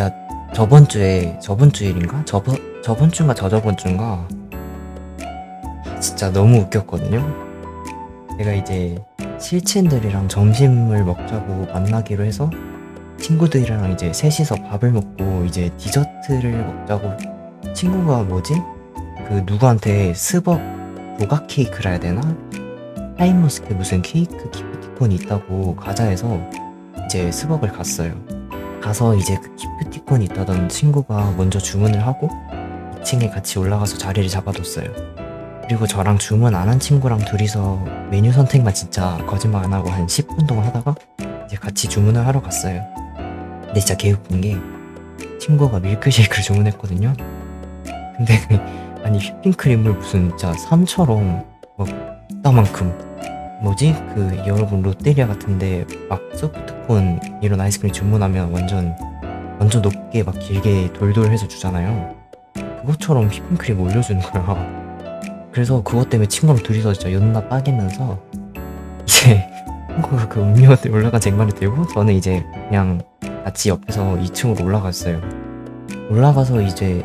진짜 저번 주에 저번 주일인가? 저번 저번 주인가 저저번 주인가 진짜 너무 웃겼거든요. 제가 이제 실친들이랑 점심을 먹자고 만나기로 해서 친구들이랑 이제 셋이서 밥을 먹고 이제 디저트를 먹자고 친구가 뭐지? 그 누구한테 스벅 조각 케이크라 해야 되나? 타임머스켓 무슨 케이크 기프티콘이 있다고 가자 해서 이제 스벅을 갔어요. 가서 이제 그 기프티콘 이 있다던 친구가 먼저 주문을 하고 2층에 같이 올라가서 자리를 잡아뒀어요. 그리고 저랑 주문 안 한 친구랑 둘이서 메뉴 선택만 진짜 거짓말 안 하고 한 10분 동안 하다가 이제 같이 주문을 하러 갔어요. 근데 진짜 개웃긴 게 친구가 밀크쉐이크를 주문했거든요. 근데 아니 휘핑크림을 무슨 진짜 삶처럼 막 이따만큼 뭐지 그 여러분 롯데리아 같은데 막 소프트콘 이런 아이스크림 주문하면 완전 완전 높게 막 길게 돌돌 해서 주잖아요. 그것처럼 휘핑크림 올려주는 거야. 그래서 그것 때문에 친구랑 둘이서 진짜 연나 빠개면서 이제 친구가 그 음료한테 올라간 쟁반을 들고 저는 이제 그냥 같이 옆에서 2층으로 올라갔어요. 올라가서 이제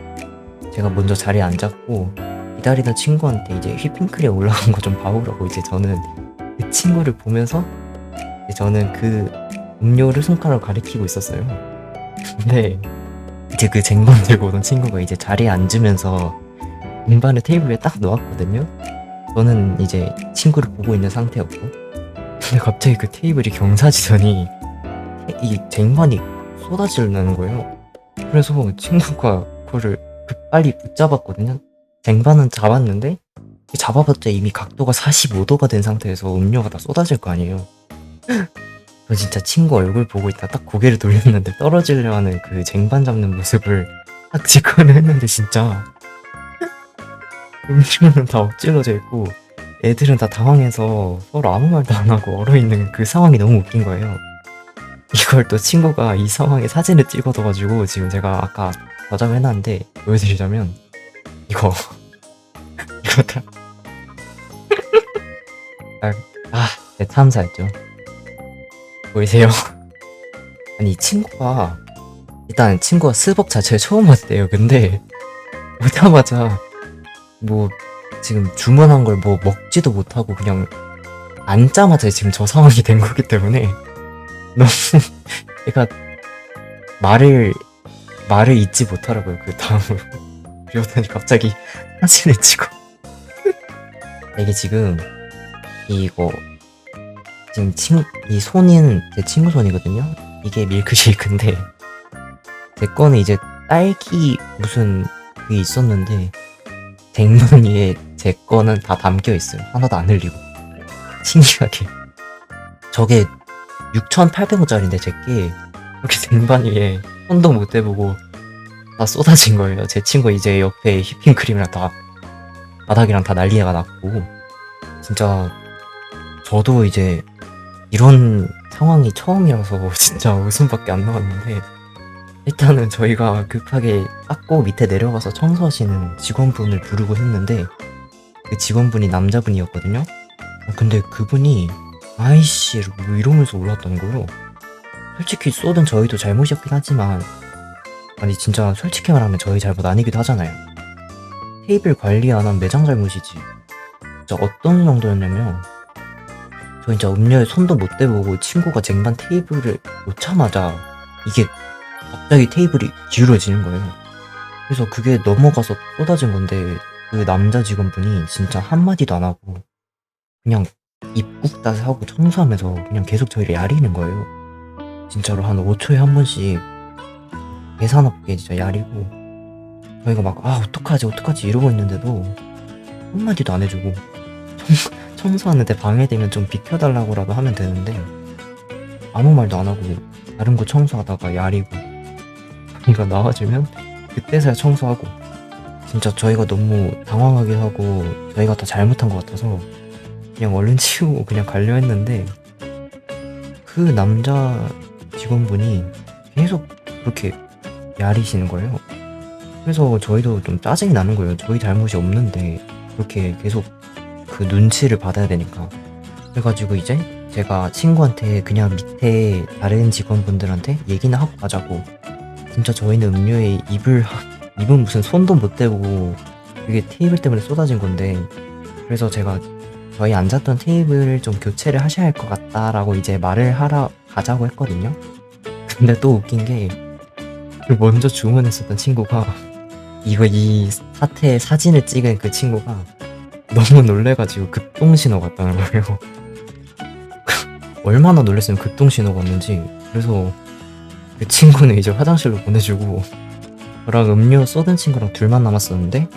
제가 먼저 자리에 앉았고 기다리던 친구한테 이제 휘핑크림 올라간 거 좀 봐오라고 이제 저는 그 친구를 보면서 저는 그 음료를 손가락으로 가리키고 있었어요. 근데 이제 그 쟁반 들고 오던 친구가 이제 자리에 앉으면서 음반을 테이블 위에 딱 놓았거든요. 저는 이제 친구를 보고 있는 상태였고 근데 갑자기 그 테이블이 경사지더니 테- 이 쟁반이 쏟아지려는 거예요. 그래서 친구가 그거를 빨리 붙잡았거든요. 쟁반은 잡았는데 잡아봤자 이미 각도가 45도가 된 상태에서 음료가 다 쏟아질 거 아니에요. 저 진짜 친구 얼굴 보고 있다 딱 고개를 돌렸는데 떨어지려 하는 그 쟁반 잡는 모습을 딱 직관을 했는데 진짜 음료는 다 엎질러져 있고 애들은 다 당황해서 서로 아무 말도 안 하고 얼어있는 그 상황이 너무 웃긴 거예요. 이걸 또 친구가 이 상황에 사진을 찍어둬가지고 지금 제가 아까 저장을 해놨는데 보여드리자면 이거 이거 다 아, 내 탐사였죠. 보이세요? 아니 이 친구가 일단 친구가 스벅 자체를 처음 왔대요. 근데 오자마자 뭐 지금 주문한 걸 뭐 먹지도 못하고 그냥 앉자마자 지금 저 상황이 된 거기 때문에 너무 얘가 말을 말을 잊지 못하라고요 그 다음으로 그러더니 갑자기 사진을 찍어 이게 지금 이거 지금 친, 이 손인 제 친구 손이거든요. 이게 밀크쉐이크인데 제 거는 이제 딸기 무슨 그게 있었는데 쟁반 위에 제 거는 다 담겨 있어요. 하나도 안 흘리고. 신기하게. 저게 6,800원짜리인데 제게 이렇게 쟁반 위에 손도 못 대보고 다 쏟아진 거예요. 제 친구 이제 옆에 휘핑크림이랑 다 바닥이랑 다 난리가 났고. 진짜 저도 이제 이런 상황이 처음이라서 진짜 웃음밖에 안 나왔는데 일단은 저희가 급하게 닦고 밑에 내려가서 청소하시는 직원분을 부르고 했는데 그 직원분이 남자분이었거든요. 근데 그분이 아이씨 뭐 이러면서 올랐던 거요. 솔직히 쏟은 저희도 잘못이었긴 하지만 아니 진짜 솔직히 말하면 저희 잘못 아니기도 하잖아요. 테이블 관리 안 한 매장 잘못이지. 진짜 어떤 정도였냐면 저 진짜 음료에 손도 못 대보고 친구가 쟁반 테이블을 놓자마자 이게 갑자기 테이블이 기울어지는 거예요. 그래서 그게 넘어가서 쏟아진 건데 그 남자 직원분이 진짜 한마디도 안 하고 그냥 입국 다시 하고 청소하면서 그냥 계속 저희를 야리는 거예요. 진짜로 한 5초에 한 번씩 계산 없게 진짜 야리고 저희가 막 아 어떡하지 어떡하지 이러고 있는데도 한마디도 안 해주고 청, 청소하는데 방해되면 좀 비켜달라고라도 하면 되는데 아무 말도 안 하고 다른 거 청소하다가 야리고 저희가 나와주면 그때서야 청소하고 진짜 저희가 너무 당황하게 하고 저희가 다 잘못한 것 같아서 그냥 얼른 치우고 그냥 가려 했는데 그 남자 직원분이 계속 그렇게 야리시는 거예요. 그래서 저희도 좀 짜증이 나는 거예요. 저희 잘못이 없는데 그렇게 계속 그 눈치를 받아야 되니까. 그래가지고 이제 제가 친구한테 그냥 밑에 다른 직원분들한테 얘기나 하고 가자고 진짜 저희는 음료에 입을 입은 무슨 손도 못 대고 그게 테이블 때문에 쏟아진 건데 그래서 제가 저희 앉았던 테이블을 좀 교체를 하셔야 할 것 같다라고 이제 말을 하러 가자고 했거든요. 근데 또 웃긴 게그 먼저 주문했었던 친구가 이거 이 사태의 사진을 찍은 그 친구가 너무 놀래가지고 급동신호가 왔다는 거예요. 얼마나 놀랬으면 급동신호가 왔는지 그래서 그 친구는 이제 화장실로 보내주고 저랑 음료 쏟은 친구랑 둘만 남았었는데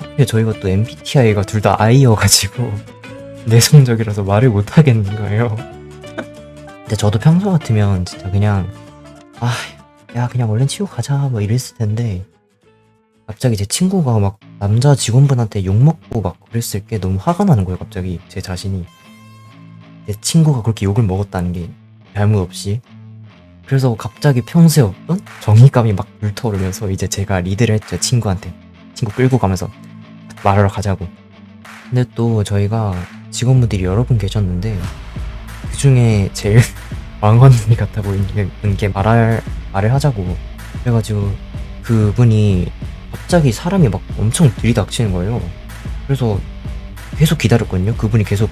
하필 저희가 또 MBTI가 둘 다 I여가지고 내성적이라서 말을 못 하겠는 거예요. 근데 저도 평소 같으면 진짜 그냥 아, 야 그냥 얼른 치고 가자 뭐 이랬을 텐데 갑자기 제 친구가 막 남자 직원분한테 욕 먹고 막 그랬을 게 너무 화가 나는 거예요. 갑자기. 제 자신이. 제 친구가 그렇게 욕을 먹었다는 게 잘못 없이. 그래서 갑자기 평소에 없던 정의감이 막 불타오르면서 이제 제가 리드를 했죠 친구한테. 친구 끌고 가면서 말하러 가자고. 근데 또 저희가 직원분들이 여러 분 계셨는데 그 중에 제일 왕언니 같아 보이는 분께 말할 말을 하자고 그래가지고 그분이 갑자기 사람이 막 엄청 들이닥치는 거예요. 그래서 계속 기다렸거든요. 그분이 계속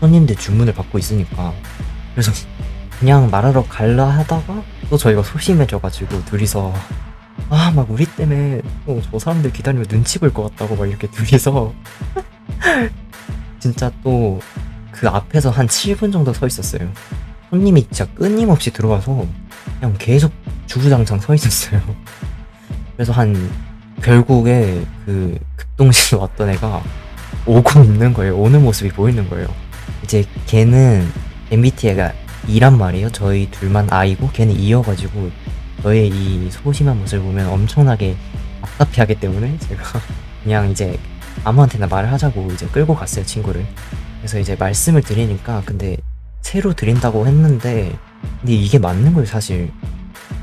손님들 주문을 받고 있으니까. 그래서 그냥 말하러 갈라 하다가 또 저희가 소심해져가지고 둘이서 아 막 우리 때문에 또 저 사람들 기다리면 눈치 볼 것 같다고 막 이렇게 둘이서 진짜 또 그 앞에서 한 7분 정도 서 있었어요. 손님이 진짜 끊임없이 들어와서 그냥 계속 주구장창 서 있었어요. 그래서 한 결국에 그 급동실 왔던 애가 오고 있는 거예요 오는 모습이 보이는 거예요 이제 걔는 MBTI가 이란 말이에요. 저희 둘만 아이고 걔는 이어가지고 저의 이 소심한 모습을 보면 엄청나게 답답해하기 때문에 제가 그냥 이제 아무한테나 말을 하자고 이제 끌고 갔어요 친구를. 그래서 이제 말씀을 드리니까 근데 새로 드린다고 했는데 근데 이게 맞는 거예요 사실.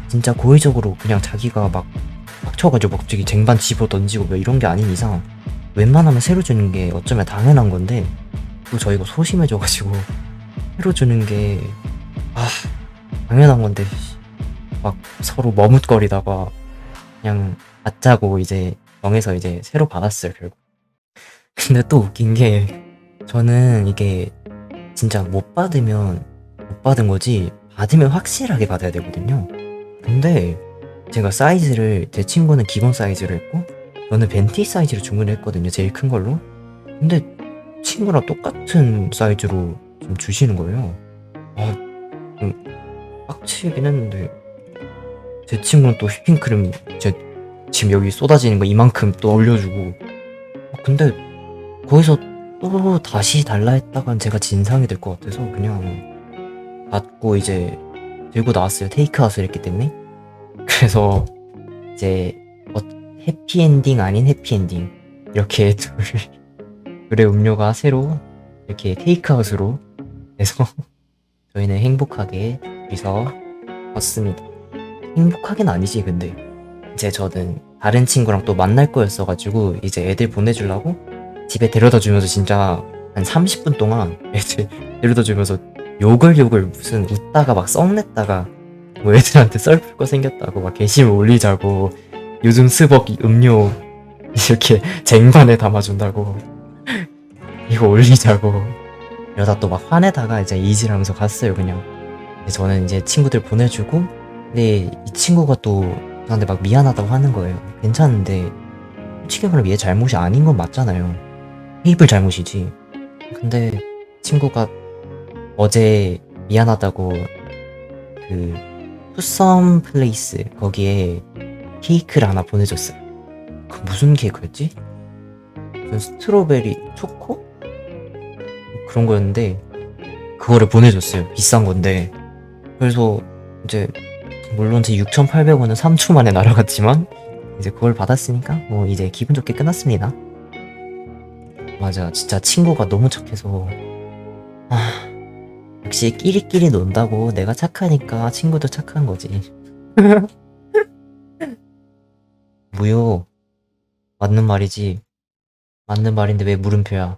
진짜 고의적으로 그냥 자기가 막 막 저기 쟁반 집어 던지고 뭐 이런 게 아닌 이상 웬만하면 새로 주는 게 어쩌면 당연한 건데 또 저희가 소심해져가지고 새로 주는 게, 아, 당연한 건데, 막 서로 머뭇거리다가, 그냥 받자고 이제 정해서 이제 새로 받았어요, 결국. 근데 또 웃긴 게, 저는 이게 진짜 못 받으면 못 받은 거지, 받으면 확실하게 받아야 되거든요. 근데 제가 사이즈를, 제 친구는 기본 사이즈로 했고, 저는 벤티 사이즈로 주문을 했거든요, 제일 큰 걸로. 근데 친구랑 똑같은 사이즈로 좀 주시는 거예요. 아, 좀 빡치긴 했는데 제 친구는 또 휘핑크림 제 지금 여기 쏟아지는 거 이만큼 또 올려주고 어, 근데 거기서 또 다시 달라 했다간 제가 진상이 될 것 같아서 그냥 받고 이제 들고 나왔어요. 테이크아웃을 했기 때문에 그래서 이제 어, 해피엔딩 아닌 해피엔딩 이렇게 둘 둘의 음료가 새로 이렇게 테이크아웃으로 해서 저희는 행복하게 둘이서 왔습니다. 행복하긴 아니지 근데 이제 저는 다른 친구랑 또 만날 거였어가지고 이제 애들 보내주려고 집에 데려다 주면서 진짜 한 30분 동안 애들 데려다 주면서 욕을 욕을 무슨 웃다가 막 썩냈다가 뭐 애들한테 썰풀 거 생겼다고 막 게시물 올리자고 요즘 스벅 음료 이렇게 쟁반에 담아준다고 이거 올리자고. 이러다 또 막 화내다가 이제 이질하면서 갔어요 그냥. 저는 이제 친구들 보내주고 근데 이 친구가 또 저한테 막 미안하다고 하는 거예요. 괜찮은데 솔직히 말하면 얘 잘못이 아닌 건 맞잖아요. 테이블 잘못이지. 근데 친구가 어제 미안하다고 그 투썸 플레이스 거기에 케이크를 하나 보내줬어요 그 무슨 케이크였지? 무슨 스트로베리 초코? 그런 거였는데 그거를 보내줬어요. 비싼 건데. 그래서 이제 물론 제 6,800원은 3초 만에 날아갔지만 이제 그걸 받았으니까 뭐 이제 기분 좋게 끝났습니다. 맞아. 진짜 친구가 너무 착해서 아 역시 끼리끼리 논다고 내가 착하니까 친구도 착한 거지. 무효. 맞는 말이지. 맞는 말인데 왜 물음표야?